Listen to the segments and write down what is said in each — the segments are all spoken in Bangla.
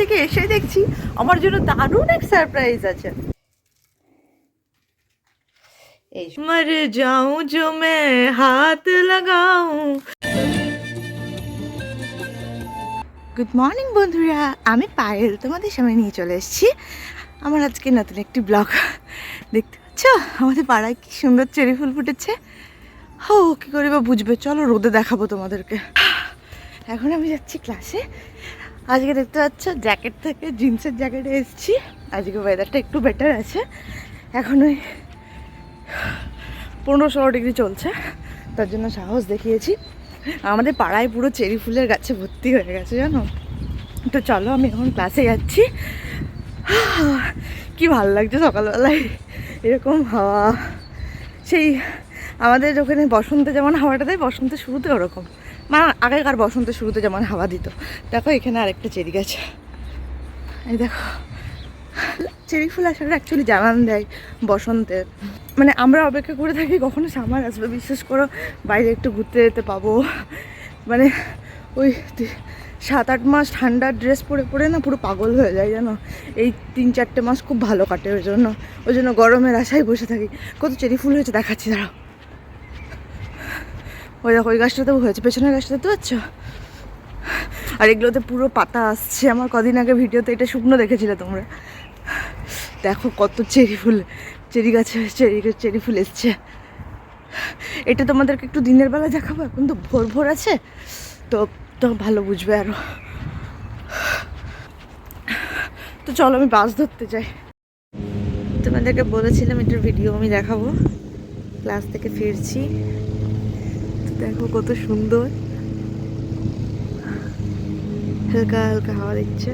থেকে এসে দেখছি আমার জন্য দারুণ এক সারপ্রাইজ আছে। মর যাও জো মে হাত লাগাও। গুড মর্নিং বন্ধুরা, আমি পায়েল, তোমাদের সামনে নিয়ে চলে এসেছি। আমার আজকে নতুন একটি ব্লগ দেখতে পাচ্ছ? আমাদের পাড়ায় কি সুন্দর চেরি ফুল ফুটেছে। হো, কী করে বা বুঝবে? চলো রোদে দেখাবো তোমাদেরকে। এখন আমি যাচ্ছি ক্লাসে আজকে দেখতে পাচ্ছ জ্যাকেট থেকে জিন্সের জ্যাকেটে এসেছি। আজকে ওয়েদারটা একটু বেটার আছে। এখন ওই পনেরো ষোলো ডিগ্রি চলছে। তার জন্য সাহস দেখিয়েছি। আমাদের পাড়ায় পুরো চেরি ফুলের গাছে ভর্তি হয়ে গেছে, জানো? তো চলো আমি এখন ক্লাসে যাচ্ছি। কি ভালো লাগছে সকালবেলায়। এরকম হাওয়া। সেই আমাদের ওখানে বসন্তে যেমন হাওয়াটা দেয় বসন্তের শুরুতে ওরকম। মানে আগেকার বসন্তের শুরুতে যেমন হাওয়া দিত, দেখো এখানে আরেকটা চেরি গাছ। এই দেখো, চেরি ফুল আসলে অ্যাকচুয়ালি জানান দেয় বসন্তের। মানে আমরা অপেক্ষা করে থাকি কখনো সামার আসবে বিশেষ করো, বাইরে একটু ঘুরতে যেতে পাবো। মানে ওই সাত আট মাস ঠান্ডার ড্রেস পরে পরে না পুরো পাগল হয়ে যায় জানো? এই তিন চারটে মাস খুব ভালো কাটে ওই জন্য। ওই জন্য গরমের আশায় বসে থাকি। কত চেরি ফুল হয়েছে দেখাচ্ছি, দাঁড়াও। ওই দেখো, ওই গাছটাতেও হয়েছে, পেছনের গাছটা দেখতে পাচ্ছ? আর এগুলোতে পুরো পাতা আসছে। আমার কদিন আগে ভিডিওতে এটা শুকনো দেখেছিলে তোমরা। দেখো কত চেরি ফুল, চেরি গাছে, চেরি চেরি ফুল এসছে। এটা তোমাদেরকে একটু দিনের বেলা দেখাবো, এখন তো ভোর ভোর আছে। তো তো ভালো বুঝবে আরও। তো চলো আমি বাস ধরতে যাই। তোমাদেরকে বলেছিলাম এটার ভিডিও আমি দেখাবো। ক্লাস থেকে ফিরছি। দেখো কত সুন্দর। হালকা হালকা হাওয়া দিচ্ছে।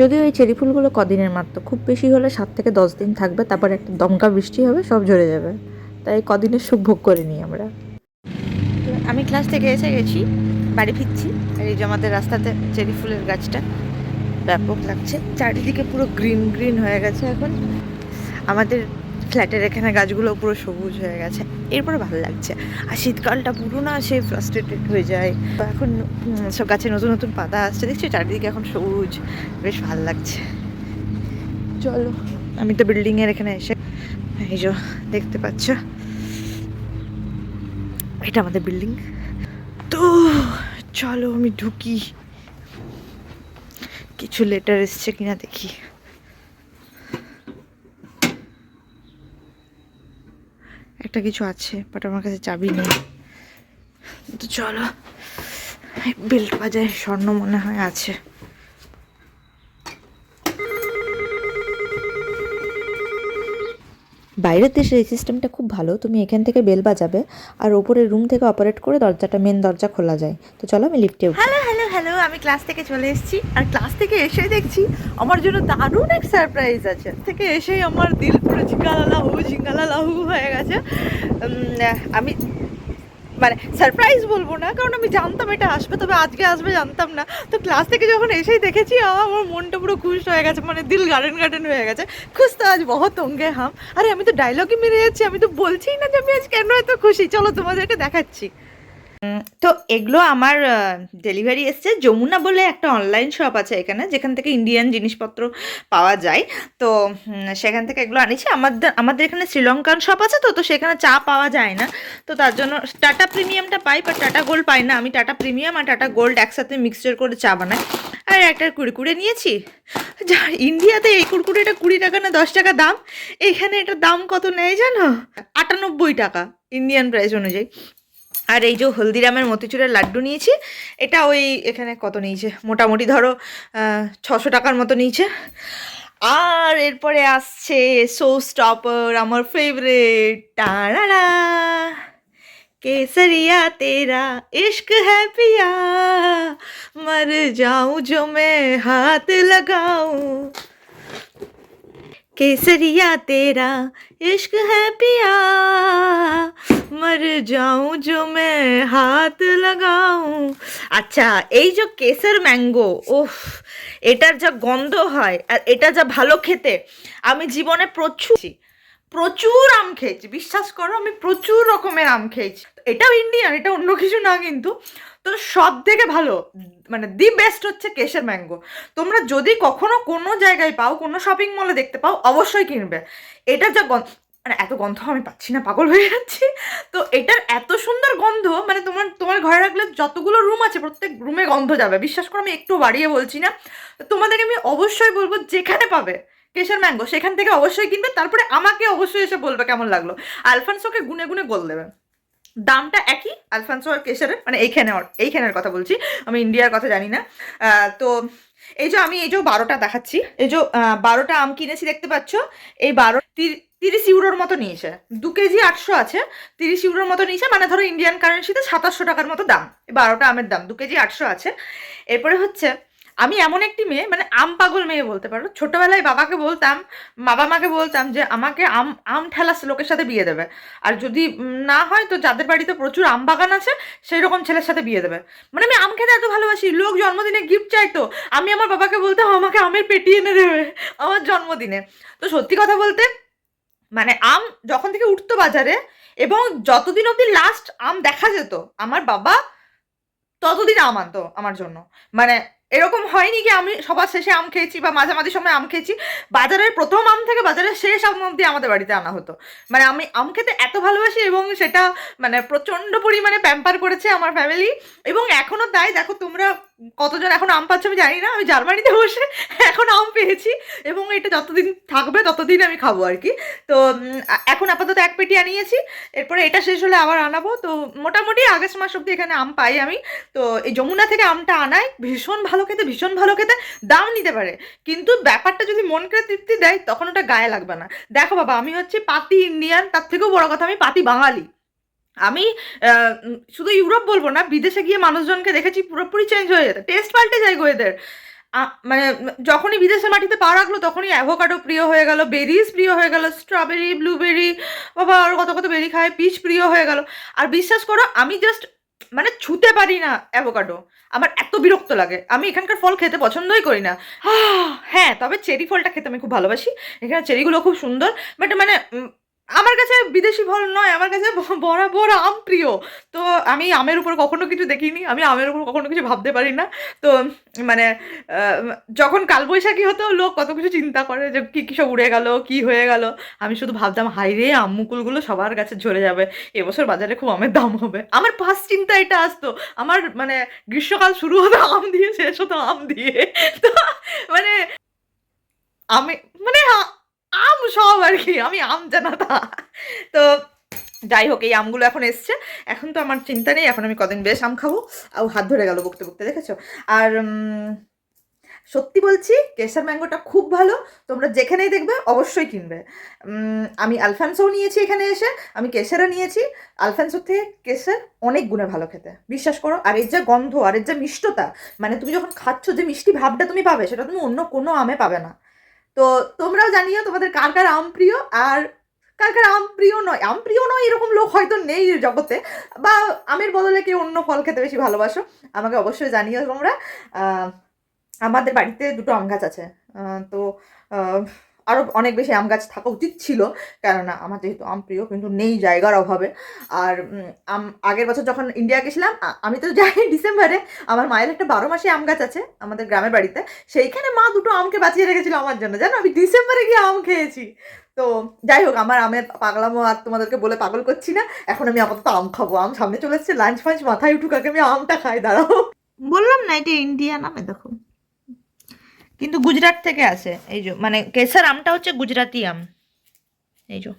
যদিও এই চেরি ফুলগুলো কদিনের মাত্র খুব বেশি হলে সাত থেকে দশ দিন থাকবে তারপর একটা দমকা বৃষ্টি হবে সব ঝরে যাবে। তাই কদিনের সুখ ভোগ করে নিই আমরা। আমি ক্লাস থেকে এসে গেছি বাড়ি ফিরছি আর এই যে আমাদের রাস্তাতে চেরি ফুলের গাছটা ব্যাপক লাগছে চারিদিকে পুরো গ্রিন গ্রিন হয়ে গেছে এখন। আমাদের ফ্ল্যাটের এখানে গাছগুলো পুরো সবুজ হয়ে গেছে। এরপরে ভালো লাগছে। আর শীতকালটা পুরো না সে ফ্রাস্ট্রেটেড হয়ে যায়। এখন সব গাছে নতুন নতুন পাতা আসছে। দেখছি, চারিদিকে এখন সবুজ। বেশ ভালো লাগছে। চলো, আমি তো বিল্ডিংয়ের এখানে এসে এই যে দেখতে পাচ্ছ। এটা আমাদের বিল্ডিং তো চলো, আমি ঢুকি। কিছু লেটার এসছে কিনা দেখি। একটা কিছু আছে বাট আমার কাছে চাবি নেই। তো চলো বেল্ট বাজায় স্বর্ণ মনে হয় আছে। বাইরের দেশের এই সিস্টেমটা খুব ভালো, তুমি এখান থেকে বেল বাজাবে আর ওপরের রুম থেকে অপারেট করে দরজাটা মেন দরজা খোলা যায়। তো চলো আমি লিফটে হ্যালো হ্যালো হ্যালো আমি ক্লাস থেকে চলে এসেছি আর ক্লাস থেকে এসে দেখছি আমার জন্য দারুণ এক সারপ্রাইজ আছে। থেকে এসেই আমার দিল পুরো ঝিঙ্গালা লাহু ঝিঙ্গালা লাহু হয়ে গেছে আমি মানে সারপ্রাইজ বলব না, কারণ আমি জানতাম এটা আসবে, তবে আজকে আসবে জানতাম না। তো ক্লাস থেকে যখন এসেই দেখেছি আমার মনটা পুরো খুশ হয়ে গেছে মানে দিল গার্ডেন গার্ডেন হয়ে গেছে। খুশ তো আজ বহুত তঙ্গে হাম। আরে আমি তো ডায়লগই মেরে যাচ্ছি, আমি তো বলছিই না যে আমি আজ কেন এত খুশি। চলো তোমাদেরকে দেখাচ্ছি। তো এগুলো আমার ডেলিভারি এসছে। যমুনা বলে একটা অনলাইন শপ আছে এখানে, যেখান থেকে ইন্ডিয়ান জিনিসপত্র পাওয়া যায়। তো সেখান থেকে এগুলো আনিছি। আমাদের আমাদের এখানে শ্রীলঙ্কান শপ আছে তো তো সেখানে চা পাওয়া যায় না। তো তার জন্য টাটা প্রিমিয়ামটা পাই বা টাটা গোল্ড পাই না। আমি টাটা প্রিমিয়াম আর টাটা গোল্ড একসাথে মিক্সচার করে চা বানাই। আর একটা কুড়কুড়ে নিয়েছি। যা ইন্ডিয়াতে এই কুড়কুড়েটা কুড়ি টাকা না দশ টাকা দাম, এখানে এটার দাম কত নেয় জানো? আটানব্বই টাকা ইন্ডিয়ান প্রাইস অনুযায়ী। আর এই যে হলদিরামের মতিচুরের লাড্ডু নিয়েছি এটা ওই এখানে কত নিয়েছে মোটামুটি ধরো ছশো টাকার মতো নিয়েছে আর এরপরে আসছে সো স্টপার আমার ফেভারেট টাড়াড়া केसरिया तेरा इश्क है पिया मर जाऊं जो मैं हाथ लगाऊं केसरिया तेरा इश्क है पिया মর যাও জো মে হাত লাগাও আচ্ছা এই যে কেসের ম্যাঙ্গো ওফ এটার যা গন্ধ হয়, আর এটা যা ভালো খেতে, আমি জীবনে প্রচুর প্রচুর আম খেয়েছি, বিশ্বাস করো, আমি প্রচুর রকমের আম খেয়েছি। এটাও ইন্ডিয়ান এটা অন্য কিছু না কিন্তু, তো সব থেকে ভালো মানে দি বেস্ট হচ্ছে কেশর ম্যাঙ্গো। তোমরা যদি কখনো কোনো জায়গায় পাও, কোনো শপিং মলে দেখতে পাও, অবশ্যই কিনবে। এটা যা মানে এত গন্ধ আমি পাচ্ছি না, পাগল হয়ে যাচ্ছি। তো এটার এত সুন্দর গন্ধ মানে তোমার তোমার ঘরে রাখলে যতগুলো রুম আছে, প্রত্যেক রুমে গন্ধ যাবে। বিশ্বাস করো, আমি একটু বাড়িয়ে বলছি না। তোমাদেরকে আমি অবশ্যই বলব, যেখানে পাবে, কেশর ম্যাঙ্গো, সেখান থেকে অবশ্যই কিনবে, তারপরে আমাকে অবশ্যই এসে বলবে কেমন লাগল। আলফানসোকে গুনে গুনে গোল দেবে। দামটা একই, আলফানসো আর কেশরের মানে এইখানে, এইখানের কথা বলছি, আমি ইন্ডিয়ার কথা জানি না। তো এই যে আমি, এই যে বারোটা দেখাচ্ছি, এই যে বারোটা আম কিনেছি, দেখতে পাচ্ছ? এই বারো তিরিশ ইউরোর মতো নিয়েছে। দু কেজি আটশো আছে, তিরিশ ইউরোর মতো নিয়েছে মানে ধরো ইন্ডিয়ান কারেন্সিতে সাতাশশো টাকার মতো দাম। এই বারোটা আমের দাম, দু কেজি আটশো আছে। এরপরে হচ্ছে আমি এমন একটি মেয়ে মানে আম পাগল মেয়ে বলতে পারো। ছোটবেলায় বাবাকে বলতাম, বাবা মাকে বলতাম যে, আমাকে আম আম ঠেলা লোকের সাথে বিয়ে দেবে। আর যদি না হয় তো যাদের বাড়িতে প্রচুর আম বাগান আছে সেই রকম ছেলের সাথে বিয়ে দেবে। মানে আমি আম খেতে এত ভালোবাসি, লোক জন্মদিনে গিফট চাইতো আমি আমার বাবাকে বলতাম, আমাকে আমের পেটি এনে দেবে আমার জন্মদিনে। তো সত্যি কথা বলতে মানে আম যখন থেকে উঠতো বাজারে এবং যতদিন অবধি লাস্ট আম দেখা যেত, আমার বাবা ততদিন আম আনতো আমার জন্য। মানে এরকম হয়নি কি আমি সবার শেষে আম খেয়েছি বা মাঝামাঝি সময় আম খেয়েছি? বাজারের প্রথম আম থেকে বাজারের শেষ আম অব্দি আমাদের বাড়িতে আনা হতো। মানে আমি আম খেতে এত ভালোবাসি এবং সেটা মানে প্রচণ্ড পরিমাণে প্যাম্পার করেছে আমার ফ্যামিলি এবং এখনও তাই। দেখো তোমরা কতজন এখন আম পাচ্ছে আমি জানি না, আমি জার্মানিতে বসে এখন আম পেয়েছি এবং এটা যতদিন থাকবে ততদিন আমি খাব আর কি। তো এখন আপাতত এক পেটি আনিয়েছি, এরপরে এটা শেষ হলে আবার আনাবো। তো, মোটামুটি আগস্ট মাস অব্দি এখানে আম পাই আমি। তো, এই যমুনা থেকে আমটা আনাই ভীষণ ভালো খেতে, ভীষণ ভালো খেতে দাম নিতে পারে। কিন্তু ব্যাপারটা যদি মনকে তৃপ্তি দেয়, তখন ওটা গায়ে লাগবে না। দেখো বাবা, আমি হচ্ছে পাতি ইন্ডিয়ান তার থেকেও বড় কথা আমি পাতি বাঙালি। আমি শুধু ইউরোপ বলব না, বিদেশে গিয়ে মানুষজনকে দেখেছি, পুরোপুরি চেঞ্জ হয়ে যেতে টেস্ট পাল্টে যায় গো এদের। মানে যখনই বিদেশের মাটিতে পা রাখল, তখনই অ্যাভোকাডো প্রিয় হয়ে গেল বেরিজ প্রিয় হয়ে গেল স্ট্রবেরি ব্লুবেরি বাবা, আর কত কত বেরি খায় পিচ প্রিয় হয়ে গেল। আর বিশ্বাস করো, আমি জাস্ট মানে ছুতে পারি না অ্যাভোকাডো আমার এত বিরক্ত লাগে। আমি এখানকার ফল খেতে পছন্দই করি না। হ্যাঁ তবে চেরি ফলটা খেতে আমি খুব ভালোবাসি। এখানে চেরিগুলো খুব সুন্দর। বাট মানে আমার কাছে বিদেশি ফল নয়, আমার কাছে বরাবর আম প্রিয়। তো আমি আমের উপর কখনো কিছু দেখিনি, আমি আমের উপর কখনো কিছু ভাবতে পারি না। তো মানে যখন কালবৈশাখী হতো, লোক কত কিছু চিন্তা করে যে কী কী সব উড়ে গেল, কি হয়ে গেল। আমি শুধু ভাবতাম হাই রে, আম মুকুলগুলো সবার কাছে ঝরে যাবে। এবছর বাজারে খুব আমের দাম হবে। আমার ফার্স্ট চিন্তা এটা আসতো। আমার মানে গ্রীষ্মকাল শুরু হতো, আম দিয়ে, শেষ হতো, আম দিয়ে। তো মানে আমি মানে আম সব আর কি, আমি আম জানাতা তো। যাই হোক, এই আমগুলো এখন এসছে। এখন তো আমার চিন্তা নেই, এখন আমি কদিন বেশ আম খাব। আর হাত ধরে গেল বকতে বকতে, দেখেছ? আর সত্যি বলছি কেসার ম্যাঙ্গোটা খুব ভালো। তোমরা যেখানেই দেখবে, অবশ্যই কিনবে। আমি আলফানসোও নিয়েছি এখানে এসে, আমি কেসারও নিয়েছি। আলফানসোর থেকে কেসার অনেক গুণে ভালো খেতে। বিশ্বাস করো, আর এর যা গন্ধ, আর এর যা মিষ্টতা মানে তুমি যখন খাচ্ছ, যে মিষ্টি ভাবটা তুমি পাবে, সেটা তুমি অন্য কোনো আমে পাবে না। তো তোমরাও জানিও তোমাদের কার কার আম প্রিয় আর কার কার আম প্রিয় নয়। আম প্রিয় নয় এরকম লোক হয়তো নেই জগতে। বা আমের বদলে কেউ অন্য ফল খেতে বেশি ভালোবাসো, আমাকে অবশ্যই জানিও তোমরা। আমাদের বাড়িতে দুটো আম গাছ আছে। তো আরও অনেক বেশি আম গাছ থাকা উচিত ছিল, কেননা আমার যেহেতু আম প্রিয়, কিন্তু নেই জায়গার অভাবে। আর আম, আগের বছর যখন ইন্ডিয়া গেছিলাম আমি তো যাই ডিসেম্বরে, আমার মায়ের একটা বারো মাসে আম গাছ আছে আমাদের গ্রামের বাড়িতে, সেইখানে মা দুটো আমকে বাঁচিয়ে রেখেছিল আমার জন্য। জানো, আমি ডিসেম্বরে গিয়ে আম খেয়েছি। তো, যাই হোক, আমার আমের পাগলামো আর তোমাদেরকে বলে পাগল করছি না, এখন আমি আপাতত আম খাব। আম সামনে চলে এসছে, লাঞ্চ ফাঞ্চ মাথায় উঠুক, আগে আমি আমটা খাই, দাঁড়াও। বললাম না, এটা ইন্ডিয়ান আমে দেখো। কিন্তু গুজরাট থেকে আসে। এই যে মানে কেসার আমটা হচ্ছে গুজরাটি আম। এই যে।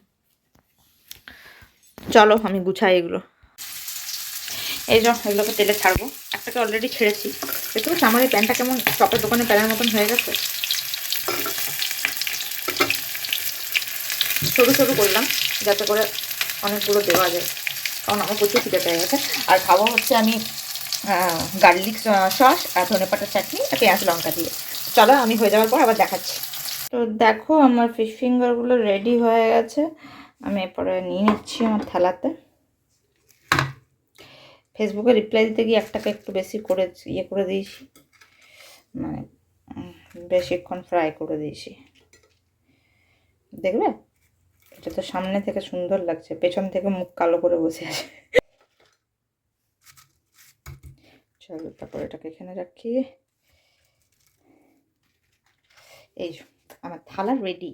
চলো আমি গুছাই এগুলো। এই যে, এগুলোকে তেলে ছাড়বো। একটাকে অলরেডি ছেড়েছি। দেখতে পাচ্ছি, আমার এই প্যান্টটা কেমন চপের দোকানে প্যানের মতন হয়ে গেছে। সরু সরু করলাম, যাতে করে অনেকগুলো দেওয়া যায়। কারণ আমার প্রচুর খিদে পেয়ে গেছে। আর খাব হচ্ছে আমি গার্লিক সস আর ধনে পাতার চাটনি আর পেঁয়াজ লঙ্কা দিয়ে। চলো, আমি হয়ে যাওয়ার পর আবার দেখাচ্ছি। তো দেখো, আমার ফিশ ফিঙ্গারগুলো রেডি হয়ে গেছে। আমি এরপরে নিয়ে নিচ্ছি আমার থালাতে। ফেসবুকে রিপ্লাই দিতে গিয়ে একটাকে একটু বেশি করে ইয়ে করে দিয়েছি। মানে বেশিক্ষণ ফ্রাই করে দিয়েছি। দেখবে এটা তো সামনে থেকে সুন্দর লাগছে। পেছন থেকে মুখ কালো করে বসে আছে। চলো, তারপর এটাকে এখানে রাখি। এই আমার থালা রেডি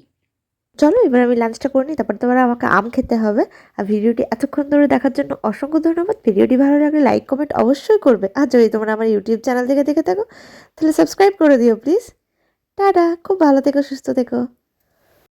চলো, এবার আমি লাঞ্চটা করে নিই, তারপর তোমার আমাকে আম খেতে হবে। আর ভিডিওটি এতক্ষণ ধরে দেখার জন্য অসংখ্য ধন্যবাদ। ভিডিওটি ভালো লাগলে লাইক কমেন্ট অবশ্যই করবে। আর যদি তোমরা আমার ইউটিউব চ্যানেল থেকে দেখে থাকো, তাহলে সাবস্ক্রাইব করে দিও প্লিজ টাটা, খুব ভালো থেকো, সুস্থ থেকো।